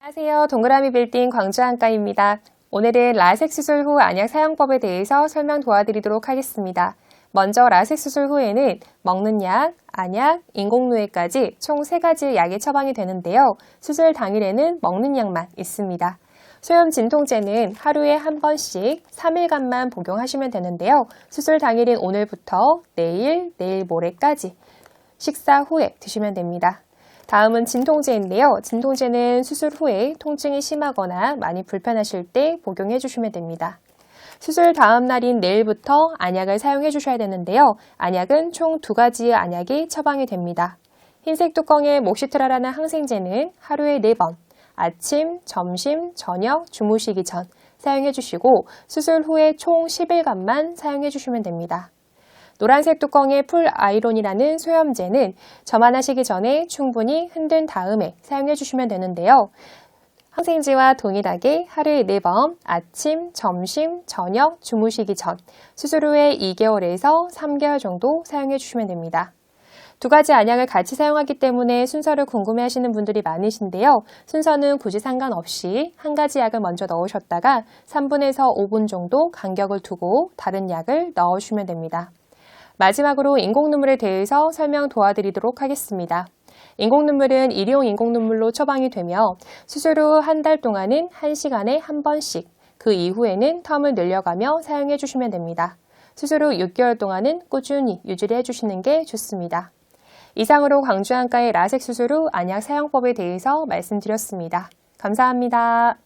안녕하세요. 동그라미 빌딩 광주안과입니다. 오늘은 라섹 수술 후 안약 사용법에 대해서 설명 도와드리도록 하겠습니다. 먼저 라섹 수술 후에는 먹는 약, 안약, 인공누에까지 총 3가지 약이 처방이 되는데요. 수술 당일에는 먹는 약만 있습니다. 소염 진통제는 하루에 한 번씩 3일간만 복용하시면 되는데요. 수술 당일인 오늘부터 내일, 내일 모레까지 식사 후에 드시면 됩니다. 다음은 진통제인데요. 진통제는 수술 후에 통증이 심하거나 많이 불편하실 때 복용해 주시면 됩니다. 수술 다음 날인 내일부터 안약을 사용해 주셔야 되는데요. 안약은 총 두 가지의 안약이 처방이 됩니다. 흰색 뚜껑의 목시트라라는 항생제는 하루에 4번, 아침, 점심, 저녁, 주무시기 전 사용해 주시고 수술 후에 총 10일간만 사용해 주시면 됩니다. 노란색 뚜껑의 풀 아이론이라는 소염제는 점안하시기 전에 충분히 흔든 다음에 사용해 주시면 되는데요. 항생제와 동일하게 하루에 4번 아침, 점심, 저녁, 주무시기 전 수술 후에 2개월에서 3개월 정도 사용해 주시면 됩니다. 두 가지 안약을 같이 사용하기 때문에 순서를 궁금해 하시는 분들이 많으신데요. 순서는 굳이 상관없이 한 가지 약을 먼저 넣으셨다가 3분에서 5분 정도 간격을 두고 다른 약을 넣어주시면 됩니다. 마지막으로 인공눈물에 대해서 설명 도와드리도록 하겠습니다. 인공눈물은 일용 인공눈물로 처방이 되며 수술 후 한 달 동안은 1시간에 한 번씩, 그 이후에는 텀을 늘려가며 사용해 주시면 됩니다. 수술 후 6개월 동안은 꾸준히 유지를 해주시는 게 좋습니다. 이상으로 광주안과의 라섹 수술 후 안약 사용법에 대해서 말씀드렸습니다. 감사합니다.